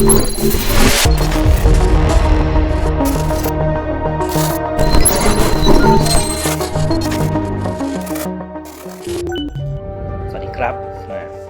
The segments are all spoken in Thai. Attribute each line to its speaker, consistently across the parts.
Speaker 1: สวัสดีครับ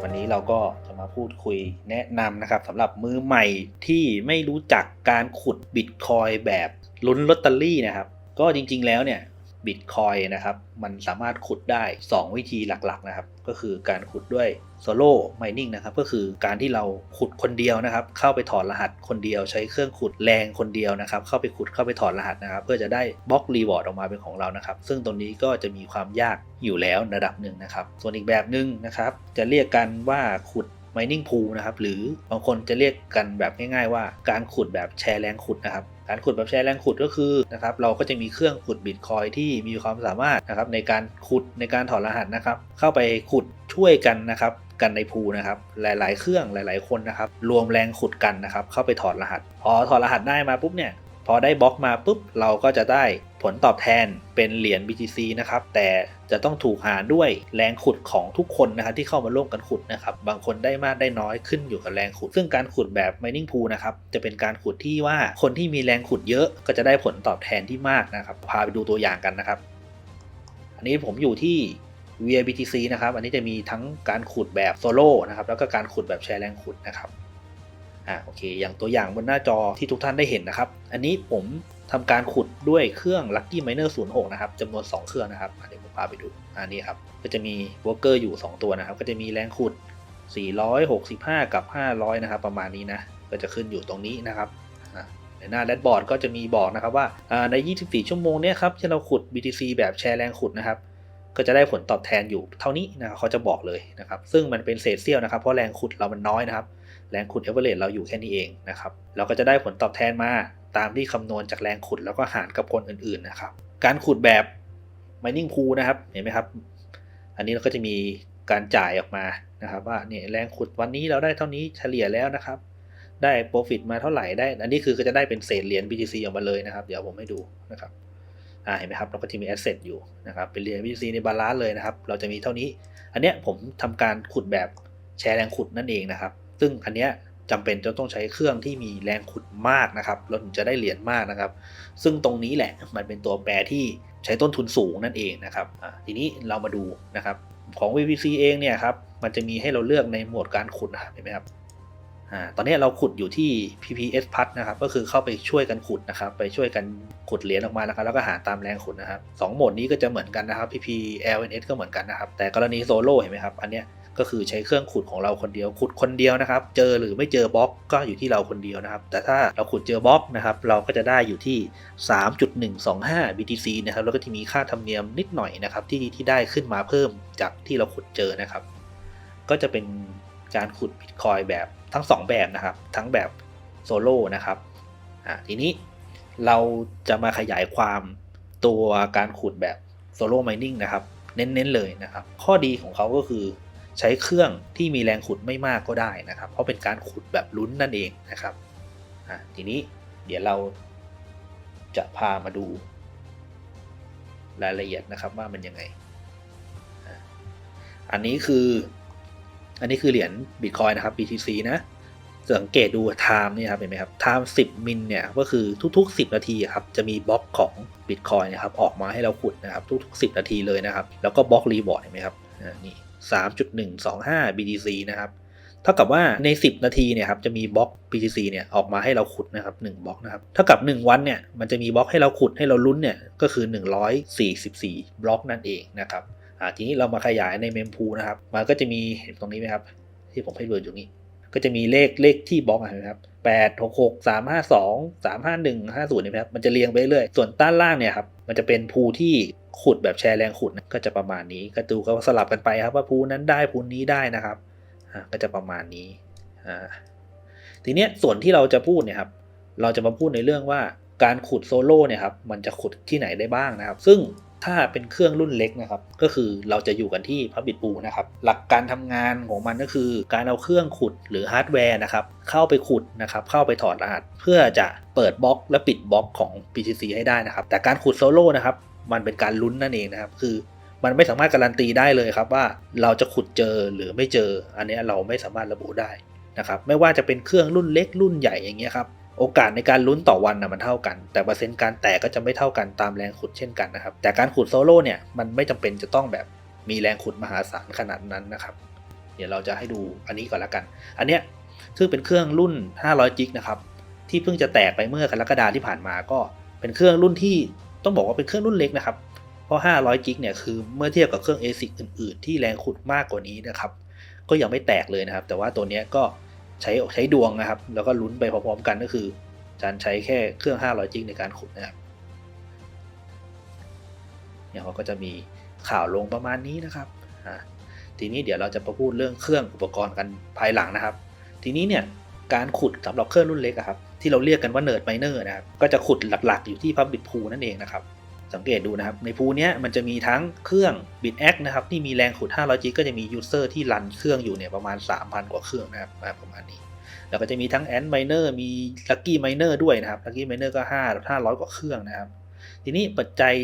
Speaker 1: วันนี้เราก็จะมาพูดคุยแนะนำนะครับสำหรับมือใหม่ที่ไม่รู้จักการขุดบิตคอยแบบลุ้นลอตเตอรี่นะครับ ก็จริงๆแล้วเนี่ย บิตคอยนะครับ มันสามารถขุดได้ 2 วิธีหลักๆนะครับ ก็คือการขุดด้วยโซโล่ไมนิ่งนะครับ ก็คือการที่เราขุดคนเดียวนะครับ เข้าไปถอดรหัสคนเดียว ใช้เครื่องขุดแรงคนเดียวนะครับ เข้าไปขุดเข้าไปถอดรหัสนะครับ เพื่อจะได้บล็อกรีวอร์ดออกมาเป็นของเรานะครับ ซึ่งตรงนี้ก็จะมีความยากอยู่แล้วระดับหนึ่งนะครับ ส่วนอีกแบบหนึ่งนะครับ จะเรียกกันว่าขุด mining pool นะครับ หรือบางคนจะเรียกกันแบบง่ายๆว่าการขุดแบบแชร์แรงขุดนะครับ การขุดแบบแชร์แรงขุดก็คือนะครับเราก็จะมีเครื่องขุดบิตคอยที่มีความสามารถนะครับในการขุดในการถอดรหัสนะครับ เข้าไปขุดช่วยกันนะครับกันในพูนะครับ หลาย ๆ เครื่องหลาย ๆ คนนะครับ รวมแรงขุดกันนะครับ เข้าไปถอดรหัส พอถอดรหัสได้มาปุ๊บเนี่ย พอได้บล็อกมาปุ๊บ เราก็จะได้ ผลตอบแทนเป็นเหรียญ BTC นะครับ แต่จะต้องถูกหารด้วยแรงขุดของทุกคนนะครับที่เข้ามาร่วมกันขุดนะครับ บางคนได้มากได้น้อยขึ้นอยู่กับแรงขุด ซึ่งการขุดแบบ mining pool นะครับ จะเป็นการขุดที่ว่าคนที่มีแรงขุดเยอะก็จะได้ผลตอบแทนที่มากนะครับ พาไปดูตัวอย่างกันนะครับ อันนี้ผมอยู่ที่ VIBTC นะครับ อันนี้จะมีทั้งการขุดแบบโซโล่นะครับ แล้วก็การขุดแบบแชร์แรงขุดนะครับ อ่า โอเค อย่างตัวอย่างบนหน้าจอที่ทุกท่านได้เห็นนะครับ อันนี้ผม ทำการขุดด้วยเครื่อง Lucky Miner 06 นะครับจำนวน 2 เครื่องนะครับเดี๋ยวผมพาไปดูอันนี้ครับ ก็จะมีวอลเกอร์อยู่ 2 ตัวนะครับ ก็จะมีแรงขุด 465 กับ 500 นะครับ ประมาณนี้นะ ก็จะขึ้นอยู่ตรงนี้นะครับในหน้าแดชบอร์ดก็จะมีบอกนะครับว่าอ่าใน 24 ชั่วโมงเนี่ยครับที่เราขุด BTC แบบแชร์แรงขุดนะครับ ก็จะได้ผลตอบแทนอยู่เท่านี้นะครับเขาจะบอกเลยนะครับ ซึ่งมันเป็นเศษเสี้ยวนะครับเพราะแรงขุดเรามันน้อยนะครับ แรงขุดเอเวอเรสต์เราอยู่แค่นี้เองนะครับ เราก็จะได้ผลตอบแทนมา ตามที่คำนวณจากแรงขุดแล้วก็หารกับคนอื่นๆนะครับ การขุดแบบ mining pool นะครับ เห็นไหมครับ อันนี้เราก็จะมีการจ่ายออกมานะครับว่าเนี่ยแรงขุดวันนี้เราได้เท่านี้เฉลี่ยแล้วนะครับ ได้ profit มาเท่าไหร่ได้ อันนี้คือก็จะได้เป็นเศษเหรียญ BTC ออกมาเลยนะครับ เดี๋ยวผมให้ดูนะครับอ่าเห็นไหมครับเราก็จะมี asset อยู่นะครับเป็นเหรียญ BTC ในบาลานซ์เลยนะครับ เราจะมีเท่านี้ อันเนี้ยผมทำการขุดแบบแชร์แรงขุดนั่นเองนะครับ ซึ่งอันเนี้ย จำเป็นจะต้องใช้เครื่องที่มีแรงขุดมากนะครับเราถึงจะได้เหรียญมากนะครับ ซึ่งตรงนี้แหละมันเป็นตัวแปรที่ใช้ต้นทุนสูงนั่นเองนะครับทีนี้เรามาดูนะครับของ VPC เองเนี่ยครับมันจะมีให้เราเลือกในโหมดการขุดเห็นไหมครับอ่าตอนนี้เราขุดอยู่ที่ PPS พัดนะครับ ก็คือเข้าไปช่วยกันขุดนะครับ ไปช่วยกันขุดเหรียญออกมานะครับ แล้วก็หาตามแรงขุดนะครับสองโหมดนี้ก็จะเหมือนกันนะครับ PP LNS ก็เหมือนกันนะครับ แต่กรณีโซโล่เห็นไหมครับ อันเนี้ย ก็คือใช้เครื่องขุดของเราคนเดียว ขุดคนเดียวนะครับ เจอหรือไม่เจอบล็อกก็อยู่ที่เราคนเดียวนะครับ แต่ถ้าเราขุดเจอบล็อกนะครับ เราก็จะได้อยู่ที่ 3.125 BTC นะครับ แล้วก็จะมีค่าธรรมเนียมนิดหน่อยนะครับ ที่ที่ได้ขึ้นมาเพิ่มจากที่เราขุดเจอนะครับ ก็จะเป็นการขุดบิตคอยแบบทั้ง 2 แบบนะครับ ทั้งแบบโซโล่นะครับอ่าทีนี้เราจะมาขยายความตัวการขุดแบบโซโล่ไมนิ่งนะครับ เน้นๆเลยนะครับ ข้อดีของเขาก็คือ ใช้เครื่องที่มีแรงขุดไม่มากก็ได้นะครับ เพราะเป็นการขุดแบบลุ้นนั่นเองนะครับทีนี้เดี๋ยวเราจะพามาดูรายละเอียดนะครับว่ามันยังไง อันนี้คืออันนี้คือเหรียญบิตคอยนะครับ BTC นะสังเกตดู time นี่ครับเห็นไหมครับ time 10 มิลเนี่ยก็คือทุกๆ 10 นาทีครับจะมีบล็อกของ Bitcoin นะครับออกมาให้เราขุดนะครับทุกๆ 10 นาทีเลยนะครับ แล้วก็บล็อกรีวอร์ดเห็นไหมครับนี่ 3.125 BTC นะครับ เท่ากับว่าใน 10 นาทีเนี่ยครับจะมีบล็อก BTC เนี่ยออกมาให้เราขุดนะครับ1บล็อกนะครับ เท่ากับ 1 วันเนี่ยมันจะมีบล็อกให้เราขุดให้เราลุ้นเนี่ยก็คือ 144 บล็อกนั่นเองนะครับอ่าทีนี้เรามาขยายในเมมพูนะครับ มันก็จะมีเห็นตรงนี้ไหมครับ ที่ผมให้เบอร์อยู่นี้ ก็จะมีเลขเลขที่บล็อกอะเห็นไหมครับ แปดหกหกสามห้าสองสามห้าหนึ่งห้าศูนย์นี่ครับมันจะเรียงไปเรื่อยส่วนด้านล่างเนี่ยครับมันจะเป็นภูที่ขุดแบบแชร์แรงขุดก็จะประมาณนี้ก็ดูเขาสลับกันไปครับว่าภูนั้นได้ภูนี้ได้นะครับก็จะประมาณนี้ทีเนี้ยส่วนที่เราจะพูดเนี่ยครับเราจะมาพูดในเรื่องว่าการขุดโซโล่เนี่ยครับมันจะขุดที่ไหนได้บ้างนะครับ ซึ่ง ถ้าเป็นเครื่องรุ่นเล็กนะครับ ก็คือเราจะอยู่กันที่พับบิ t ปูนะครับ หลักการทำงานของมันก็คือการเอาเครื่องขุดหรือฮาร์ดแวร์นะครับ เข้าไปขุดนะครับ เข้าไปถอดรหัส เพื่อจะเปิดบล็อกและปิดบล็อกของ BTC ให้ได้นะครับ แต่การขุดโซโล่นะครับ มันเป็นการลุ้นนั่นเองนะครับ คือมันไม่สามารถการันตีได้เลยครับว่าเราจะขุดเจอหรือไม่เจอ อันนี้เราไม่สามารถระบุได้นะครับ ไม่ว่าจะเป็นเครื่องรุ่นเล็กรุ่นใหญ่อย่างเงี้ยครับ โอกาสในการลุ้นต่อวันนะมันเท่ากัน แต่เปอร์เซ็นต์การแตกก็จะไม่เท่ากันตามแรงขุดเช่นกันนะครับ แต่การขุดโซโล่เนี่ยมันไม่จำเป็นจะต้องแบบมีแรงขุดมหาศาลขนาดนั้นนะครับ เดี๋ยวเราจะให้ดูอันนี้ก่อนละกัน อันเนี้ยซึ่งเป็นเครื่องรุ่น 500จิกนะครับ ที่เพิ่งจะแตกไปเมื่อกรกฎาที่ผ่านมาก็เป็นเครื่องรุ่นที่ต้องบอกว่าเป็นเครื่องรุ่นเล็กนะครับ เพราะ 500จิกเนี่ยคือเมื่อเทียบกับเครื่อง ASIC อื่น ๆ ที่แรงขุดมากกว่านี้นะครับ ก็ยังไม่แตกเลยนะครับ แต่ว่าตัวเนี้ยก็ ใช้ใช้ดวงนะครับ แล้วก็ลุ้นไปพร้อมๆกันก็คือจานใช้แค่เครื่อง 500 จิกในการขุดนะครับเนี่ยเขาก็จะมีข่าวลงประมาณนี้นะครับทีนี้เดี๋ยวเราจะมาพูดเรื่องเครื่องอุปกรณ์กันภายหลังนะครับ ทีนี้เนี่ยการขุดสำหรับเครื่องรุ่นเล็กอะครับที่เราเรียกกันว่าเนิร์ดไมเนอร์นะครับก็จะขุดหลักๆ อยู่ที่พับบิทพูนั่นเองนะครับ สังเกตดูนะครับ ในพูเนี้ยมันจะมีทั้งเครื่อง b i t x นะครับที่มีแรงขุด 500 g ก็จะมียูเซอร์ที่รันเครื่องอยู่เนี่ยประมาณ 3,000 กว่าเครื่องนะครับประมาณนี้ แล้วก็จะมีทั้ง Ant Miner มี Lucky Miner ด้วยนะครับ Lucky Miner ก็5 500 กว่าเครื่องนะครับ ทีนี้ปัจจัย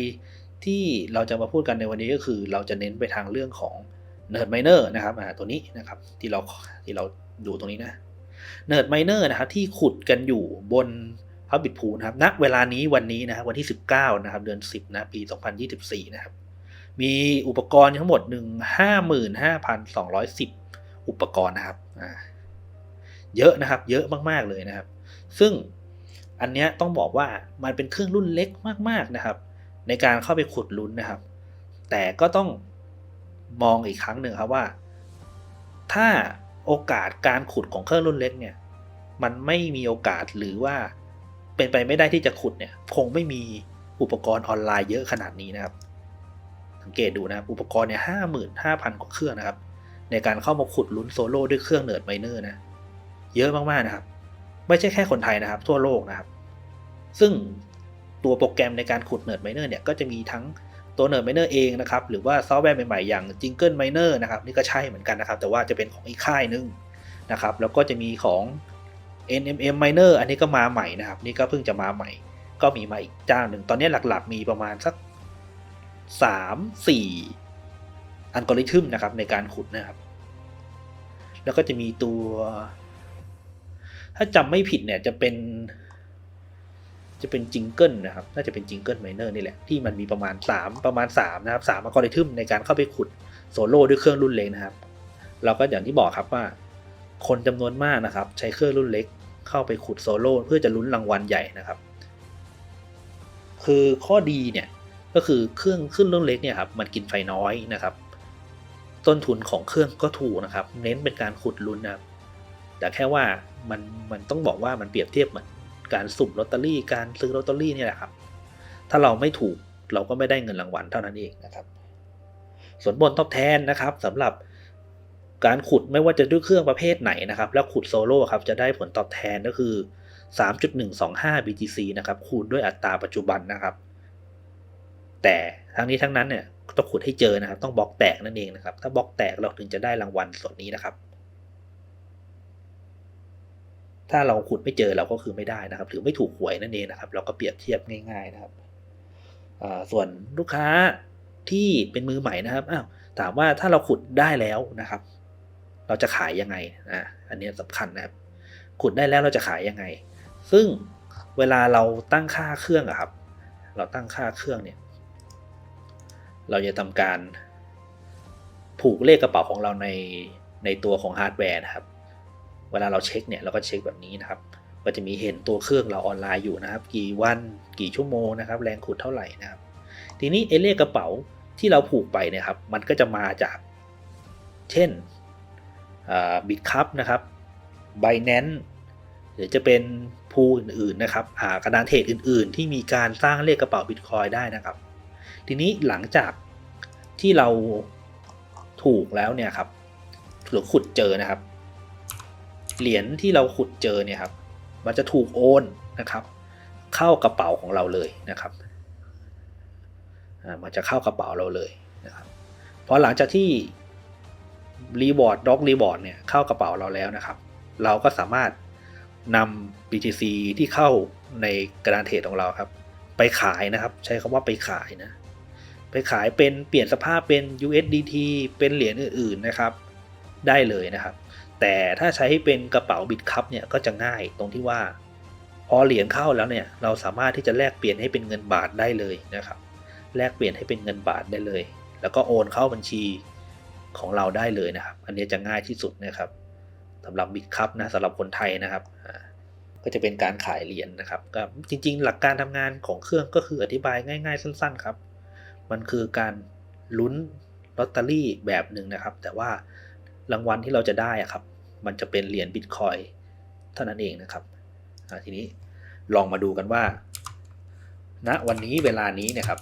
Speaker 1: ที่เราจะมาพูดกันในวันนี้ก็คือ เราจะเน้นไปทางเรื่องของ Nerd Miner นะครับตัวนี้นะครับที่เราที่เราดูตรงนี้นะ Nerd Miner นะครับที่ขุดกันอยู่บน พับบิทพูนะครับณเวลานี้วันนี้นะครับวันที่ 19 นะครับ เดือน 10 นะ ปี 2024 นะครับ มีอุปกรณ์ทั้งหมด 1 55,210 อุปกรณ์นะครับเยอะนะครับ เยอะมาก ๆ เลยนะครับ ซึ่งอันเนี้ยต้องบอกว่ามันเป็นเครื่องรุ่นเล็กมาก ๆ นะครับ ในการเข้าไปขุดลุ้นนะครับ แต่ก็ต้องมองอีกครั้งหนึ่งครับว่า ถ้าโอกาสการขุดของเครื่องรุ่นเล็กเนี่ย มันไม่มีโอกาสหรือว่า เป็นไปไม่ได้ที่จะขุดเนี่ยคงไม่มีอุปกรณ์ออนไลน์เยอะขนาดนี้นะครับ สังเกตดูนะครับอุปกรณ์เนี่ยห้าหมื่นห้าพันกว่าเครื่องนะครับ ในการเข้ามาขุดลุ้นโซโล่ด้วยเครื่องเนิร์ดไมเนอร์นะเยอะมากๆนะครับ ไม่ใช่แค่คนไทยนะครับ ทั่วโลกนะครับ ซึ่งตัวโปรแกรมในการขุดเนิร์ดไมเนอร์เนี่ยก็จะมีทั้งตัวเนิร์ดไมเนอร์เองนะครับ หรือว่าซอฟต์แวร์ใหม่ๆอย่าง Jingle Miner นะครับ นี่ก็ใช่เหมือนกันนะครับ แต่ว่าจะเป็นของอีกค่ายหนึงนะครับ แล้วก็จะมีของ NMM Miner อันนี้ก็มาใหม่นะครับ นี่ก็เพิ่งจะมาใหม่ ก็มีมาอีกเจ้าหนึ่ง ตอนนี้หลักๆ มีประมาณสัก 3 4 อัลกอริทึมนะครับในการขุดนะครับ แล้วก็จะมีตัว ถ้าจำไม่ผิดเนี่ยจะเป็น จะเป็นจิงเกิลนะครับ น่าจะเป็นจิงเกิลไมเนอร์นี่แหละ ที่มันมีประมาณ 3 ประมาณ 3 นะครับ3อัลกอริทึมในการเข้าไปขุดโซโล่ด้วยเครื่องรุ่นเล็กนะครับ เราก็อย่างที่บอกครับว่าคนจำนวนมากนะครับ ใช้เครื่องรุ่นเล็ก เข้าไปขุดโซโล่เพื่อจะลุ้นรางวัลใหญ่นะครับ คือข้อดีเนี่ยก็คือเครื่องขึ้นรุ่นเล็กเนี่ยครับมันกินไฟน้อยนะครับ ต้นทุนของเครื่องก็ถูกนะครับ เน้นเป็นการขุดลุ้นนะครับแต่แค่ว่ามันมันต้องบอกว่ามันเปรียบเทียบเหมือนการสุ่มลอตเตอรี่การซื้อลอตเตอรี่นี่แหละครับ ถ้าเราไม่ถูกเราก็ไม่ได้เงินรางวัลเท่านั้นเองนะครับ ส่วนบนทดแทนนะครับสำหรับ การขุดไม่ว่าจะด้วยเครื่องประเภทไหนนะครับ แล้วขุดโซโล่ครับจะได้ผลตอบแทนก็คือ 3.125 BTC นะครับคูณด้วยอัตราปัจจุบันนะครับ แต่ทั้งนี้ทั้งนั้นเนี่ยต้องขุดให้เจอนะครับ ต้องบล็อกแตกนั่นเองนะครับ ถ้าบล็อกแตกเราถึงจะได้รางวัลส่วนนี้นะครับ ถ้าเราขุดไม่เจอเราก็คือไม่ได้นะครับหรือไม่ถูกหวยนั่นเองนะครับ เราก็เปรียบเทียบง่าย ๆนะครับส่วนลูกค้าที่เป็นมือใหม่นะครับอ้าวถามว่าถ้าเราขุดได้แล้วนะครับ เราจะขายยังไงอะอันนี้สำคัญนะครับขุดได้แล้วเราจะขายยังไง ซึ่งเวลาเราตั้งค่าเครื่องอะครับ เราตั้งค่าเครื่องเนี่ย เราจะทำการผูกเลขกระเป๋าของเราในในตัวของฮาร์ดแวร์นะครับ เวลาเราเช็คเนี่ยเราก็เช็คแบบนี้นะครับ ก็จะมีเห็นตัวเครื่องเราออนไลน์อยู่นะครับ กี่วันกี่ชั่วโมงนะครับ แรงขุดเท่าไหร่นะครับ ทีนี้เอเลขกระเป๋าที่เราผูกไปเนี่ยครับ มันก็จะมาจาก เช่น บิตคัพนะครับ Binance หรือจะเป็นพูอื่นๆนะครับกระดานเทรดอื่นๆ ที่มีการสร้างเลขกระเป๋าบิตคอยได้นะครับ ทีนี้หลังจากที่เราถูกแล้วเนี่ยครับหรือขุดเจอนะครับ เหรียญที่เราขุดเจอเนี่ยครับ มันจะถูกโอนนะครับ เข้ากระเป๋าของเราเลยนะครับมันจะเข้ากระเป๋าเราเลยนะครับพอหลังจากที่ รีบอร์ดด็อกรีบอร์ดเนี่ยเข้ากระเป๋าเราแล้วนะครับ เราก็สามารถนำ BTC ที่เข้าในกระดานเทรดของเราครับ ไปขายนะครับ ใช้คำว่าไปขายนะ ไปขายเป็นเปลี่ยนสภาพเป็น USDT เป็นเหรียญอื่นๆนะครับ ได้เลยนะครับ แต่ถ้าใช้เป็นกระเป๋าบิตคัพเนี่ยก็จะง่ายตรงที่ว่า พอเหรียญเข้าแล้วเนี่ยเราสามารถที่จะแลกเปลี่ยนให้เป็นเงินบาทได้เลยนะครับ แลกเปลี่ยนให้เป็นเงินบาทได้เลย แล้วก็โอนเข้าบัญชี ของเราได้เลยนะครับ อันนี้จะง่ายที่สุดนะครับสำหรับบิตคัพนะสำหรับคนไทยนะครับก็จะเป็นการขายเหรียญนะครับก็จริง ๆ หลักการทำงานของเครื่องก็คืออธิบายง่าย ๆ สั้น ๆ ครับ มันคือการลุ้นลอตเตอรี่แบบหนึ่งนะครับ แต่ว่ารางวัลที่เราจะได้อะครับ มันจะเป็นเหรียญบิตคอยเท่านั้นเองนะครับทีนี้ลองมาดูกันว่าณวันนี้เวลานี้นี่ยครับ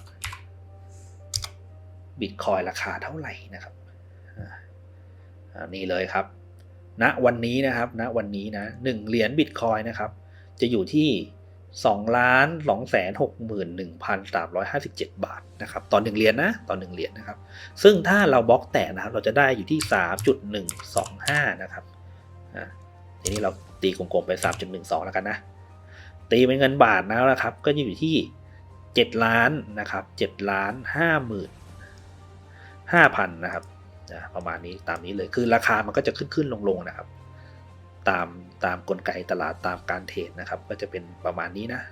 Speaker 1: บิตคอยราคาเท่าไหร่นะครับ นี่เลยครับณวันนี้นะครับณวันนี้นะหนึ่งเหรียญบิตคอยนะครับ จะอยู่ที่2ล้าน2แสน6หมื่น1,357 บาทนะครับต่อหนึ่งเหรียญนะต่อหนึ่งเหรียญนะครับ ซึ่งถ้าเราบล็อกแตกนะครับ เราจะได้อยู่ที่ 3.125 นะครับอ่าทีนี้เราตีกลมๆไป 3.12 แล้วกันนะ ตีเป็นเงินบาทแล้วนะครับ ก็จะอยู่ที่ 7 ล้านนะครับ7ล้าน5หมื่น5,000 นะครับ นะประมาณนี้ตามนี้เลยคือราคามันก็จะขึ้นขึ้นลงลงนะครับ ตามตามกลไกตลาดตามการเทรดนะครับ ก็จะเป็นประมาณนี้นะ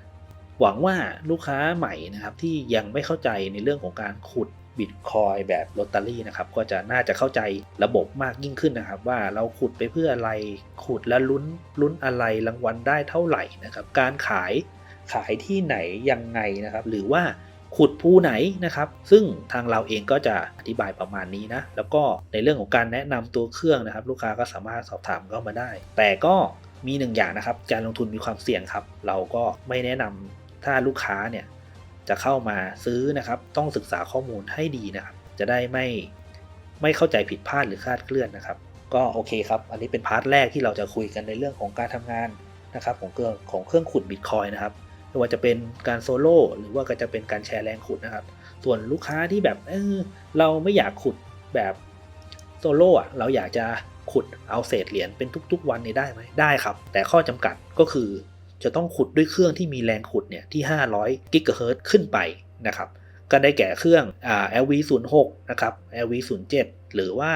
Speaker 1: หวังว่าลูกค้าใหม่นะครับที่ยังไม่เข้าใจในเรื่องของการขุดบิตคอยแบบลอตเตอรี่นะครับก็จะน่าจะเข้าใจระบบมากยิ่งขึ้นนะครับ ว่าเราขุดไปเพื่ออะไรขุดแล้วลุ้นลุ้นอะไรรางวัลได้เท่าไหร่นะครับ การขายขายที่ไหนยังไงนะครับ หรือว่า ขุดภูไหนนะครับ ซึ่งทางเราเองก็จะอธิบายประมาณนี้นะ แล้วก็ในเรื่องของการแนะนำตัวเครื่องนะครับ ลูกค้าก็สามารถสอบถามเข้ามาได้ แต่ก็มีหนึ่งอย่างนะครับ การลงทุนมีความเสี่ยงครับ เราก็ไม่แนะนำถ้าลูกค้าเนี่ยจะเข้ามาซื้อนะครับ ต้องศึกษาข้อมูลให้ดีนะครับ จะได้ไม่ไม่เข้าใจผิดพลาดหรือคลาดเคลื่อนนะครับ ก็โอเคครับ อันนี้เป็นพาร์ทแรกที่เราจะคุยกันในเรื่องของการทำงานนะครับของเครื่องของเครื่องขุดบิตคอยนะครับ ไม่ว่าจะเป็นการโซโล่หรือว่าก็จะเป็นการแชร์แรงขุดนะครับ ส่วนลูกค้าที่แบบเออเราไม่อยากขุดแบบโซโล่อะเราอยากจะขุดเอาเศษเหรียญเป็นทุก ๆ วันนี้ได้ไหมได้ครับ แต่ข้อจำกัดก็คือจะต้องขุดด้วยเครื่องที่มีแรงขุดเนี่ยที่ 500กิกะเฮิรตซ์ขึ้นไปนะครับก็ได้แก่เครื่องอ่า LV06 นะครับ LV07 หรือว่า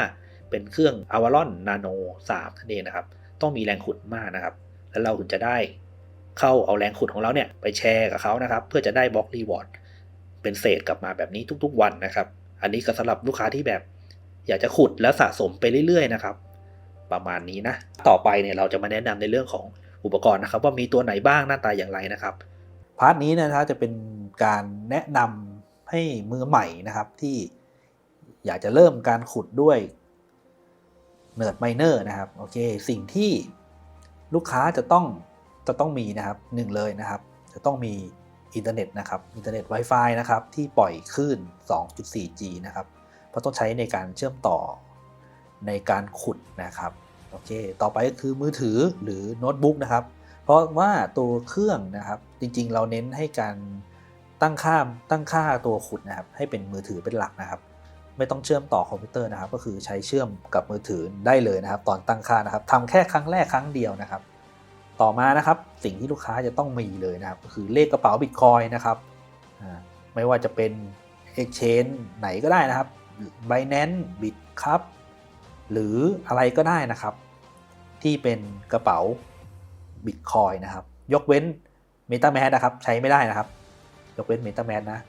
Speaker 1: เป็นเครื่อง Avalon Nano 3นั่นเองนะครับ ต้องมีแรงขุดมากนะครับ แล้วเราถึงจะได้ เข้าเอาแรงขุดของเราเนี่ยไปแชร์กับเขานะครับ เพื่อจะได้บล็อกรีวอร์ดเป็นเศษกลับมาแบบนี้ทุกๆวันนะครับ อันนี้ก็สำหรับลูกค้าที่แบบ อยากจะขุดแล้วสะสมไปเรื่อยๆนะครับ ประมาณนี้นะ ต่อไปเนี่ยเราจะมาแนะนำในเรื่องของอุปกรณ์นะครับ ว่ามีตัวไหนบ้างหน้าตาอย่างไรนะครับ พาร์ทนี้นะครับจะเป็นการแนะนำให้มือใหม่นะครับที่อยากจะเริ่มการขุดด้วยเนิร์ดไมเนอร์นะครับโอเคสิ่งที่ลูกค้าจะต้อง จะต้องมีนะครับหนึ่งเลยนะครับ จะต้องมีอินเทอร์เน็ตนะครับอินเทอร์เน็ต Wi-Fi นะครับที่ปล่อยคลื่น 2.4G นะครับเพราะต้องใช้ในการเชื่อมต่อในการขุดนะครับโอเคต่อไปก็คือมือถือหรือโน้ตบุ๊กนะครับ เพราะว่าตัวเครื่องนะครับจริงๆ เราเน้นให้การตั้งค่าตั้งค่าตัวขุดนะครับ ให้เป็นมือถือเป็นหลักนะครับ ไม่ต้องเชื่อมต่อคอมพิวเตอร์นะครับ ก็คือใช้เชื่อมกับมือถือได้เลยนะครับ ตอนตั้งค่านะครับทำแค่ครั้งแรกครั้งเดียวนะครับ ต่อมานะครับสิ่งที่ลูกค้าจะต้องมีเลยนะครับก็คือเลขกระเป๋าบิตคอยนะครับไม่ว่าจะเป็น Exchange ไหนก็ได้นะครับ Binance Bitcup หรืออะไรก็ได้นะครับ ที่เป็นกระเป๋าบิตคอยนะครับ ยกเว้น MetaMask นะครับ ใช้ไม่ได้นะครับ ยกเว้น MetaMask นะ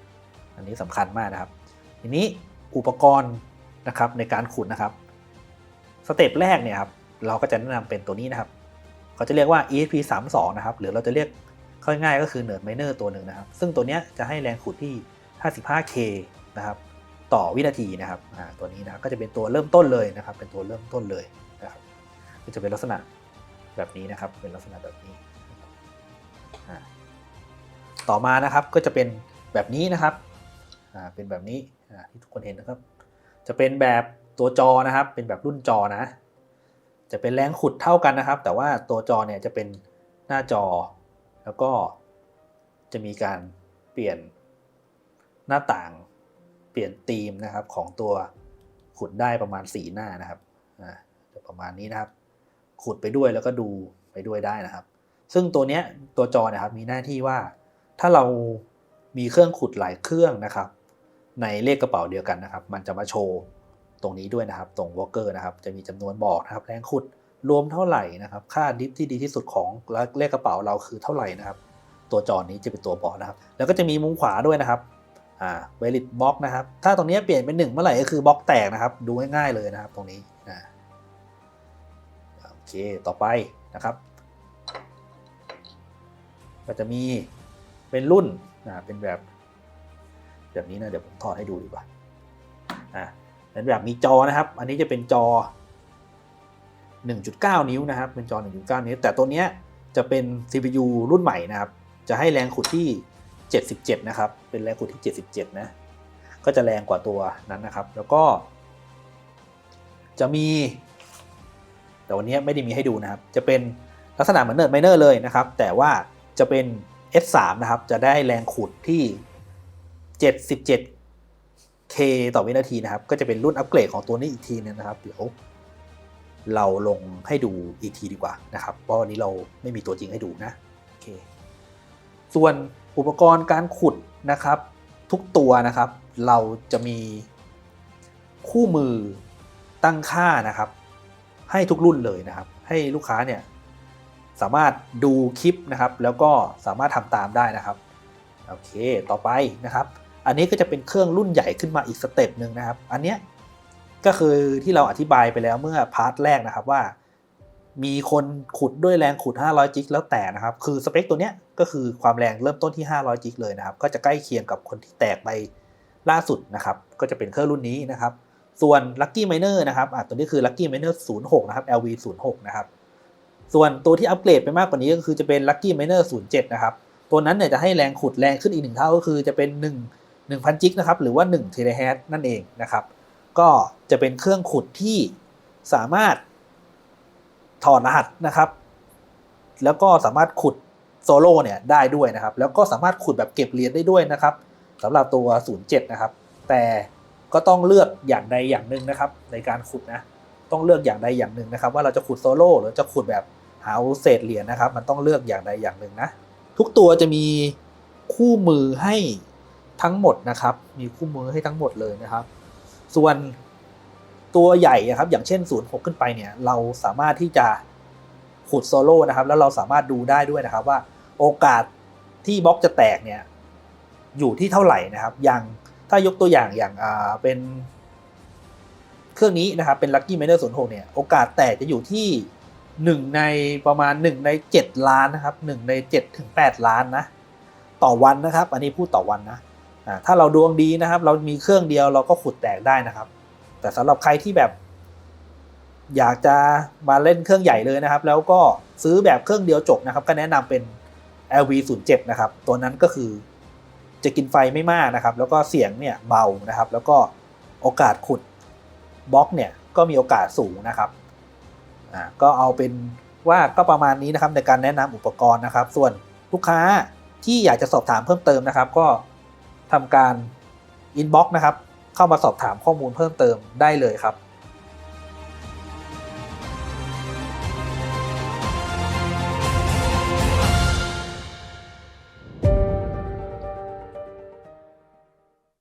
Speaker 1: อันนี้สำคัญมากนะครับ ทีนี้อุปกรณ์นะครับในการขุดนะครับ สเต็ปแรกเนี่ยครับเราก็จะแนะนำเป็นตัวนี้นะครับ เขาจะเรียกว่า ESP 3 2นะครับ หรือเราจะเรียกเข้าง่ายก็คือ Nerd Miner ตัวหนึ่งนะครับ ซึ่งตัวนี้จะให้แรงขุดที่ 55K นะครับ ต่อวินาทีนะครับตัวนี้นะก็จะเป็นตัวเริ่มต้นเลยนะครับ เป็นตัวเริ่มต้นเลยนะครับก็จะเป็นลักษณะแบบนี้นะครับ เป็นลักษณะแบบนี้ ต่อมานะครับก็จะเป็นแบบนี้นะครับเป็นแบบนี้ที่ทุกคนเห็นนะครับ จะเป็นแบบตัวจอนะครับ เป็นแบบรุ่นจอนะ จะเป็นแรงขุดเท่ากันนะครับ แต่ว่าตัวจอเนี่ยจะเป็นหน้าจอ แล้วก็จะมีการเปลี่ยนหน้าต่าง เปลี่ยนธีมนะครับของตัวขุดได้ประมาณ 4 หน้านะครับจะประมาณนี้นะครับ ขุดไปด้วยแล้วก็ดูไปด้วยได้นะครับ ซึ่งตัวเนี้ยตัวจอเนะครับมีหน้าที่ว่าถ้าเรามีเครื่องขุดหลายเครื่องนะครับ ในเลขกระเป๋าเดียวกันนะครับ มันจะมาโชว์ ตรงนี้ด้วยนะครับ ตรงวอลเกอร์นะครับ จะมีจำนวนบอกนะครับ แรงขุดรวมเท่าไหร่นะครับ ค่าดิฟที่ดีที่สุดของเลขกระเป๋าเราคือเท่าไหร่นะครับ ตัวจอนี้จะเป็นตัวบอกนะครับ แล้วก็จะมีมุมขวาด้วยนะครับอ่าเวลิตบล็อกนะครับ ถ้าตรงนี้เปลี่ยนเป็นหนึ่งเมื่อไหร่ก็คือบล็อกแตกนะครับ ดูง่ายๆเลยนะครับ ตรงนี้อ่าโอเค ต่อไปนะครับ ก็จะมีเป็นรุ่นอ่าเป็นแบบ แบบนี้นะ เดี๋ยวผมถอดให้ดูดีกว่าอ่า เป็นแบบมีจอนะครับ อันนี้จะเป็นจอ 1.9 นิ้วนะครับ เป็นจอ 1.9 นิ้ว แต่ตัวเนี้ยจะเป็น CPU รุ่นใหม่นะครับ จะให้แรงขุดที่ 77 นะครับ เป็นแรงขุดที่ 77 นะ ก็จะแรงกว่าตัวนั้นนะครับ แล้วก็ จะมี แต่วันนี้ไม่ได้มีให้ดูนะครับ จะเป็นลักษณะเหมือนเนิร์ดไมเนอร์เลยนะครับ แต่ว่าจะเป็น S3 นะครับ จะได้แรงขุดที่ K ต่อวินาทีนะครับ ก็จะเป็นรุ่นอัปเกรดของตัวนี้อีกทีนึงนะครับ เดี๋ยวเราลงให้ดูอีกทีดีกว่านะครับ เพราะวันนี้เราไม่มีตัวจริงให้ดูนะโอเคส่วนอุปกรณ์การขุดนะครับ ทุกตัวนะครับ เราจะมีคู่มือตั้งค่านะครับ ให้ทุกรุ่นเลยนะครับ ให้ลูกค้าเนี่ยสามารถดูคลิปนะครับ แล้วก็สามารถทำตามได้นะครับโอเค ต่อไปนะครับ อันนี้ก็จะเป็นเครื่องรุ่นใหญ่ขึ้นมาอีกสเต็ปหนึ่งนะครับ อันเนี้ยก็คือที่เราอธิบายไปแล้วเมื่อพาร์ทแรกนะครับว่า มีคนขุดด้วยแรงขุด 500 จิกแล้วแต่นะครับ คือสเปคตัวเนี้ยก็คือความแรงเริ่มต้นที่ 500 จิกเลยนะครับ ก็จะใกล้เคียงกับคนที่แตกไปล่าสุดนะครับ ก็จะเป็นเครื่องรุ่นนี้นะครับ ส่วน Lucky Miner นะครับอะตัวนี้คือ Lucky Miner 06 นะครับ LV 06นะครับ ส่วนตัวที่อัปเกรดไปมากกว่านี้ก็คือจะเป็น Lucky Miner 07 นะครับ ตัวนั้นเนี่ยจะให้แรงขุดแรงขึ้นอีกหนึ่งเท่าก็คือจะเป็น1 1000 จิกนะครับหรือว่า1 t e r a h z นั่นเองนะครับ ก็จะเป็นเครื่องขุดที่สามารถถอดรหัสนะครับ แล้วก็สามารถขุดโซโล่เนี่ยได้ด้วยนะครับ แล้วก็สามารถขุดแบบเก็บเหรียญได้ด้วยนะครับสำหรับตัว 07 นะครับ แต่ก็ต้องเลือกอย่างใดอย่างหนึ่งนะครับ ในการขุดนะต้องเลือกอย่างใดอย่างหนึ่งนะครับ ว่าเราจะขุดโซโล่หรือจะขุดแบบหาเศษเหรียญนะครับ มันต้องเลือกอย่างใดอย่างหนึ่งนะทุกตัวจะมีคู่มือให้ ทั้งหมดนะครับ มีคู่มือให้ทั้งหมดเลยนะครับ ส่วนตัวใหญ่อะครับ อย่างเช่น06ขึ้นไปเนี่ย เราสามารถที่จะขุดโซโล่นะครับ แล้วเราสามารถดูได้ด้วยนะครับว่าโอกาสที่บล็อกจะแตกเนี่ยอยู่ที่เท่าไหร่นะครับ อย่างถ้ายกตัวอย่างอย่างอ่าเป็นเครื่องนี้นะครับ เป็น Lucky Miner 06เนี่ย โอกาสแตกจะอยู่ที่1ในประมาณ1ใน7ล้านนะครับ1ใน7ถึง8ล้านนะ ต่อวันนะครับ อันนี้พูดต่อวันนะ ถ้าเราดวงดีนะครับ เรามีเครื่องเดียวเราก็ขุดแตกได้นะครับ แต่สำหรับใครที่แบบ อยากจะมาเล่นเครื่องใหญ่เลยนะครับ แล้วก็ซื้อแบบเครื่องเดียวจบนะครับ ก็แนะนำเป็น LV 0 7 นะครับ ตัวนั้นก็คือจะกินไฟไม่มากนะครับ แล้วก็เสียงเนี่ยเบานะครับ แล้วก็โอกาสขุดบล็อกเนี่ยก็มีโอกาสสูงนะครับอ่าก็เอาเป็นว่าก็ประมาณนี้นะครับในการแนะนำอุปกรณ์นะครับ ส่วนลูกค้าที่อยากจะสอบถามเพิ่มเติมนะครับ ก็ ทำการอินบ็อกนะครับ เข้ามาสอบถามข้อมูลเพิ่มเติมได้เลยครับ